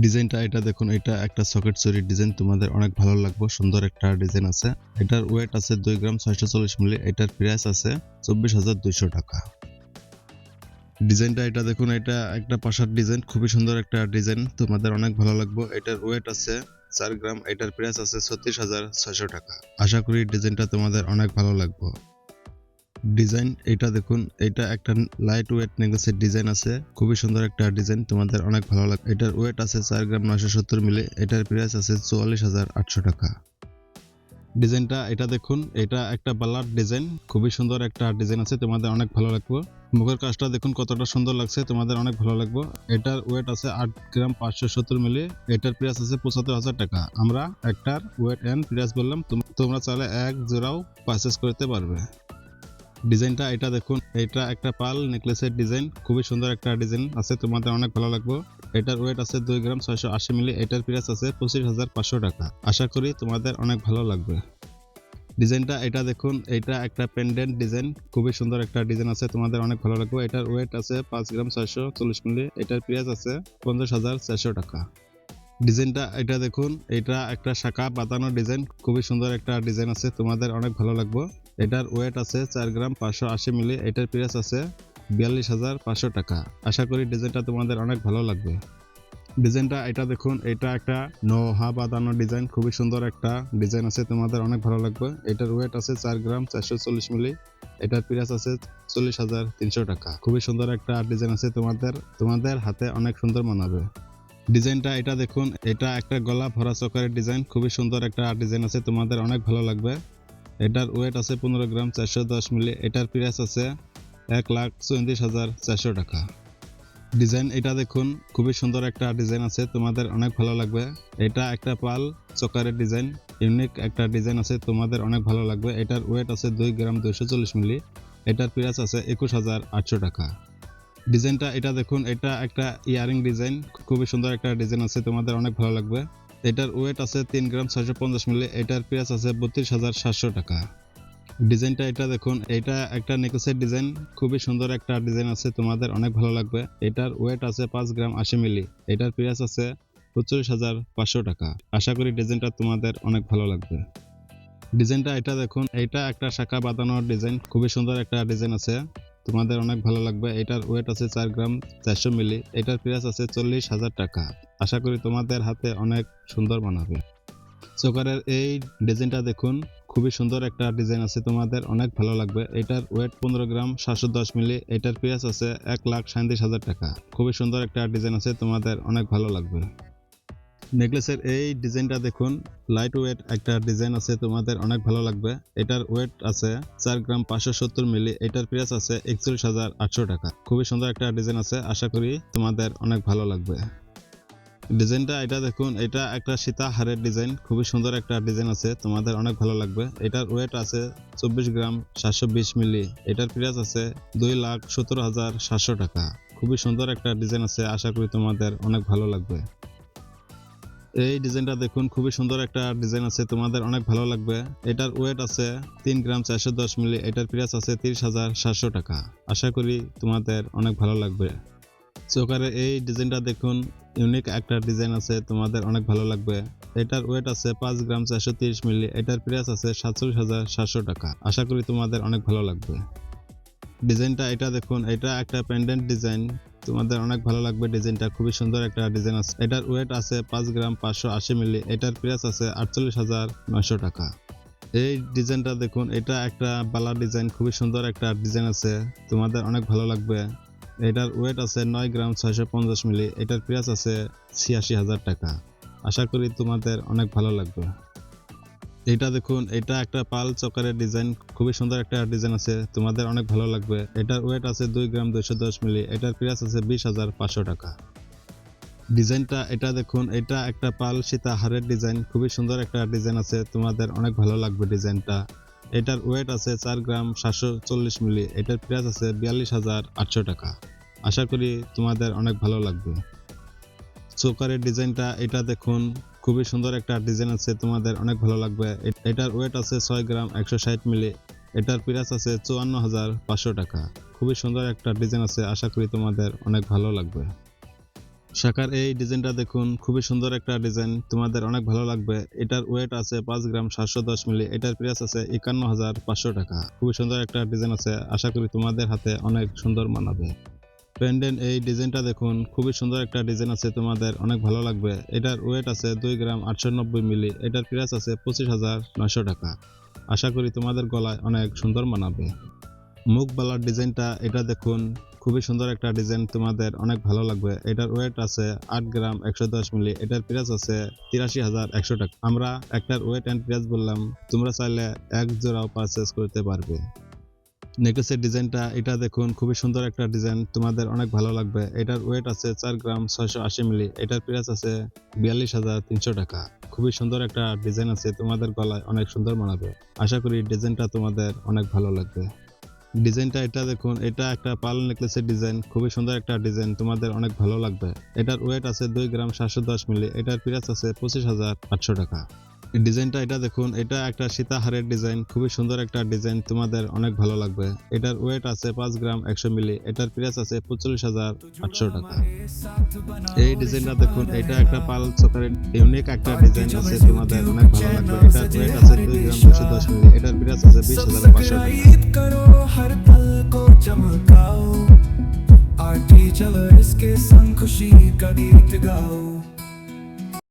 ডিজাইনটা, এটা দেখুন, এটা একটা সকেট চুরির ডিজাইন, তোমাদের অনেক ভালো লাগবে, সুন্দর একটা ডিজাইন আছে। এটার ওয়েট আছে দুই গ্রাম ছয়শো চল্লিশ মিলি, এটার প্রাইস আছে চব্বিশ হাজার দুইশো টাকা। ডিজাইনটা, এটা দেখুন, এটা একটা পাশার ডিজাইন, খুবই সুন্দর একটা ডিজাইন, তোমাদের অনেক ভালো লাগবে। এটার ওয়েট আছে চার গ্রাম, এটার প্রাইস আছে ছত্রিশ হাজার ছয়শো টাকা। আশা করি ডিজাইনটা তোমাদের অনেক ভালো লাগবে। ডিজাইন, এটা দেখুন, এটা একটা লাইট ওয়েট নেকলেসের ডিজাইন আছে। খুবই সুন্দর একটা ডিজাইন, তোমাদের অনেক ভালো লাগে এটার ওয়েট আছে চার গ্রাম নয়শো সত্তর মিলি, এটার প্রাইস আছে চুয়াল্লিশ হাজার আটশো টাকা। ডিজাইনটা, এটা দেখুন, এটা একটা বালার ডিজাইন, খুবই সুন্দর একটা ডিজাইন আছে, তোমাদের অনেক ভালো লাগবে। মুখের কাজটা দেখুন কতটা সুন্দর লাগছে, তোমাদের অনেক ভালো লাগবে। এটার ওয়েট আছে আট গ্রাম পাঁচশো সত্তর মিলি, এটার প্রাইস আছে পঁচাত্তর হাজার টাকা। আমরা একটার ওয়েট অ্যান্ড প্রাইস বললাম, তোম- তোমরা চাইলে এক জোড়াও পারচেস করতে পারবে। ডিজাইনটা এটা দেখুন, এটা একটা পাল নেকলেসের ডিজাইন, খুবই সুন্দর একটা ডিজাইন আছে, তোমাদের অনেক ভালো লাগবে। এটার ওয়েট আছে দুই গ্রাম ছয়শো আশি মিলি, এটার প্রাইস আছে পঁচিশ হাজার পাঁচশো টাকা। আশা করি তোমাদের অনেক ভালো লাগবে। ডিজাইনটা এটা দেখুন, এটা একটা পেন্ডেন্ট ডিজাইন, খুবই সুন্দর একটা ডিজাইন আছে, তোমাদের অনেক ভালো লাগবে। এটার ওয়েট আছে পাঁচ গ্রাম ছয়শো চল্লিশ মিলি, এটার প্রাইস আছে পঞ্চাশ হাজার চারশো টাকা। ডিজাইনটা এটা দেখুন, এটা একটা শাখা বাঁধানো ডিজাইন, খুবই সুন্দর একটা ডিজাইন আছে, তোমাদের অনেক ভালো লাগবে। এটার ওয়েট আছে চার গ্রাম পাঁচশো আশি মিলি, এটার প্রাইস আছে বিয়াল্লিশ হাজার পাঁচশো টাকা। আশা করি ডিজাইনটা তোমাদের অনেক ভালো লাগবে। ডিজাইনটা এটা দেখুন, এটা একটা নোহা বাঁধানো ডিজাইন খুবই সুন্দর একটা ডিজাইন আছে, তোমাদের অনেক ভালো লাগবে। এটার ওয়েট আছে চার গ্রাম চারশো চল্লিশ মিলি, এটার প্রাইস আছে চল্লিশ হাজার তিনশো টাকা। খুবই সুন্দর একটা ডিজাইন আছে তোমাদের তোমাদের হাতে অনেক সুন্দর মানাবে। ডিজাইনটা এটা দেখুন, এটা একটা গলা ভরা চকারের ডিজাইন খুবই সুন্দর একটা ডিজাইন আছে, তোমাদের অনেক ভালো লাগবে। এটার ওয়েট আছে পনেরো গ্রাম চারশো দশ মিলি, এটার প্রাইস আছে এক লাখ চৌত্রিশ হাজার চারশো টাকা। ডিজাইন এটা দেখুন, খুবই সুন্দর একটা ডিজাইন আছে, তোমাদের অনেক ভালো লাগবে। এটা একটা পাল চকারের ডিজাইন ইউনিক একটা ডিজাইন আছে, তোমাদের অনেক ভালো লাগবে। এটার ওয়েট আছে দুই গ্রাম দুইশো চল্লিশ মিলি, এটার প্রাইস আছে একুশ হাজার আটশো টাকা। ডিজাইনটা এটা দেখুন, এটা একটা ইয়ারিং ডিজাইন খুবই সুন্দর একটা ডিজাইন আছে, তোমাদের অনেক ভালো লাগবে। এটার ওয়েট আছে তিন গ্রাম ছয়শো পঞ্চাশ মিলি, এটার প্রাইস আছে বত্রিশ হাজার সাতশো টাকা। ডিজাইনটা এটা দেখুন, এটা একটা নেকলেসের ডিজাইন, খুবই সুন্দর একটা ডিজাইন আছে, তোমাদের অনেক ভালো লাগবে। এটার ওয়েট আছে পাঁচ গ্রাম আশি মিলি, এটার প্রাইস আছে পঁচিশ হাজার পাঁচশো টাকা। আশা করি ডিজাইনটা তোমাদের অনেক ভালো লাগবে। ডিজাইনটা এটা দেখুন, এটা একটা শাখা বাঁধানোর ডিজাইন, খুবই সুন্দর একটা ডিজাইন আছে, তোমাদের অনেক ভালো লাগবে। এটার ওয়েট আছে চার গ্রাম চারশো মিলি, এটার প্রাইস আছে চল্লিশ হাজার টাকা। আশা করি তোমাদের হাতে অনেক সুন্দর বানাবে। চোকারের এই ডিজাইনটা দেখুন, খুবই সুন্দর একটা ডিজাইন আছে তোমাদের, অনেক ভালো লাগবে। এটার ওয়েট পনেরো গ্রাম, সাতশো দশ মিলি, এটার প্রাইস আছে এক লাখ সাঁত্রিশ হাজার টাকা। খুবই সুন্দর একটা ডিজাইন আছে, তোমাদের অনেক ভালো লাগবে। নেকলেসের এই ডিজাইনটা দেখুন লাইট ওয়েট একটা ডিজাইন আছে, তোমাদের অনেক ভালো লাগবে। এটার ওয়েট আছে চার গ্রাম, পাঁচশো সত্তর মিলি, এটার প্রাইস আছে একচল্লিশ হাজার আটশো টাকা। খুবই সুন্দর একটা ডিজাইন আছে, আশা করি তোমাদের অনেক ভালো লাগবে। ডিজাইনটা এটা দেখুন, এটা একটা সীতাহারের ডিজাইন, খুবই সুন্দর একটা ডিজাইন আছে, তোমাদের অনেক ভালো লাগবে। এটার ওয়েট আছে চব্বিশ গ্রাম সাতশো বিশ মিলি, এটার প্রাইস আছে দুই লাখ সত্তর হাজার সাতশো টাকা। খুবই সুন্দর একটা ডিজাইন আছে, আশা করি তোমাদের অনেক ভালো লাগবে। এই ডিজাইনটা দেখুন, খুবই সুন্দর একটা ডিজাইন আছে, তোমাদের অনেক ভালো লাগবে। এটার ওয়েট আছে তিন গ্রাম চারশো দশ মিলি, এটার প্রাইস আছে তিরিশ হাজার সাতশো টাকা। আশা করি তোমাদের অনেক ভালো লাগবে। চোকারের এই ডিজাইনটা দেখুন ইউনিক একটা ডিজাইন আছে, তোমাদের অনেক ভালো লাগবে। এটার ওয়েট আছে পাঁচ গ্রাম চারশো তিরিশ মিলি, এটার প্রাইস আছে সাতচল্লিশ হাজার সাতশো টাকা। আশা করি তোমাদের অনেক ভালো লাগবে। ডিজাইনটা এটা দেখুন, এটা একটা পেন্ডেন্ট ডিজাইন তোমাদের অনেক ভালো লাগবে ডিজাইনটা খুবই সুন্দর একটা ডিজাইন আছে। এটার ওয়েট আছে পাঁচ গ্রাম পাঁচশো আশি মিলি, এটার প্রাইস আছে আটচল্লিশ হাজার নয়শো টাকা। এই ডিজাইনটা দেখুন, এটা একটা বালা ডিজাইন খুবই সুন্দর একটা ডিজাইন আছে, তোমাদের অনেক ভালো লাগবে। এটার ওয়েট আছে নয় গ্রাম ছয়শো পঞ্চাশ মিলি, এটার প্রাইস আছে ছিয়াশি হাজার টাকা। আশা করি তোমাদের অনেক ভালো লাগবে। এটা দেখুন, এটা একটা পাল চকারের ডিজাইন খুবই সুন্দর একটা ডিজাইন আছে, তোমাদের অনেক ভালো লাগবে। এটার ওয়েট আছে দুই গ্রাম দুইশো দশ মিলি, এটার প্রাইস আছে বিশ হাজার পাঁচশো টাকা। ডিজাইনটা এটা দেখুন, এটা একটা পাল সীতা হারের ডিজাইন খুবই সুন্দর একটা ডিজাইন আছে, তোমাদের অনেক ভালো লাগবে ডিজাইনটা। এটার ওয়েট আছে চার গ্রাম সাতশো চল্লিশ মিলি, এটার প্রাইস আছে বিয়াল্লিশ হাজার আটশো টাকা। আশা করি তোমাদের অনেক ভালো লাগবে। চোকারের ডিজাইনটা, এটা দেখুন, খুবই সুন্দর একটা ডিজাইন আছে, তোমাদের অনেক ভালো লাগবে। এটার ওয়েট আছে ছয় গ্রাম একশো ষাট মিলি, এটার প্রাইস আছে চুয়ান্ন হাজার পাঁচশো টাকা। খুবই সুন্দর একটা ডিজাইন আছে, আশা করি তোমাদের অনেক ভালো লাগবে। শাখার এই ডিজাইনটা দেখুন, খুবই সুন্দর একটা ডিজাইন। তোমাদের অনেক ভালো লাগবে। এটার ওয়েট আছে পাঁচ গ্রাম সাতশো দশ মিলি, এটার প্রাইস আছে একান্ন হাজার পাঁচশো টাকা। খুবই সুন্দর একটা ডিজাইন আছে। আশা করি তোমাদের হাতে অনেক সুন্দর মানাবে। পেন্ডেন্ট এই ডিজাইনটা দেখুন, খুবই সুন্দর একটা ডিজাইন আছে। তোমাদের অনেক ভালো লাগবে। এটার ওয়েট আছে দুই গ্রাম আটশো নব্বই মিলি, এটার প্রাইস আছে পঁচিশ হাজার নয়শো টাকা। আশা করি তোমাদের গলায় অনেক সুন্দর মানাবে। মুখ বালার ডিজাইনটা, এটা দেখুন খুবই সুন্দর একটা ডিজাইন তোমাদের, অনেক ভালো লাগবে। এটার ওয়েট আছে আট গ্রাম একশো দশ মিলি, এটার প্রাইস আছে তিরাশি হাজার একশো টাকা। আমরা একটার ওয়েট অ্যান্ড প্রাইস বললাম, তোমরা চাইলে এক জোড়াও পারচেস করতে পারবে। নেকলেসের ডিজাইনটা এটা দেখুন, খুবই সুন্দর একটা ডিজাইন তোমাদের অনেক ভালো লাগবে। এটার ওয়েট আছে চার গ্রাম ছয়শো আশি মিলি, এটার প্রাইস আছে বিয়াল্লিশ হাজার তিনশো টাকা। খুবই সুন্দর একটা ডিজাইন আছে, তোমাদের গলায় অনেক সুন্দর মানাবে। আশা করি ডিজাইনটা তোমাদের অনেক ভালো লাগবে। ডিজাইনটা এটা দেখুন, এটা একটা পাল নেকলেসের ডিজাইন খুবই সুন্দর একটা ডিজাইন তোমাদের অনেক ভালো লাগবে। এটার ওয়েট আছে দুই গ্রাম সাতশো দশ মিলি, এটার প্রাইস আছে পঁচিশ হাজার আটশো টাকা। ডিজাইনটা এটা দেখুন, এটা একটা সীতাহারের ডিজাইন খুবই সুন্দর একটা ডিজাইন তোমাদের অনেক ভালো লাগবে। এটার ওয়েট আছে পাঁচ গ্রাম একশো মিলি, এটার প্রাইস আছে পঁচল্লিশ হাজার আটশো টাকা। এই ডিজাইনটা দেখুন, এটা একটা পাল চকারের ইউনিক একটা ডিজাইন আছে, তোমাদের অনেক ভালো লাগবে। এটার ওয়েট আছে দুই Instagram başa da şimdi Eder biraz size 5 lira başladı.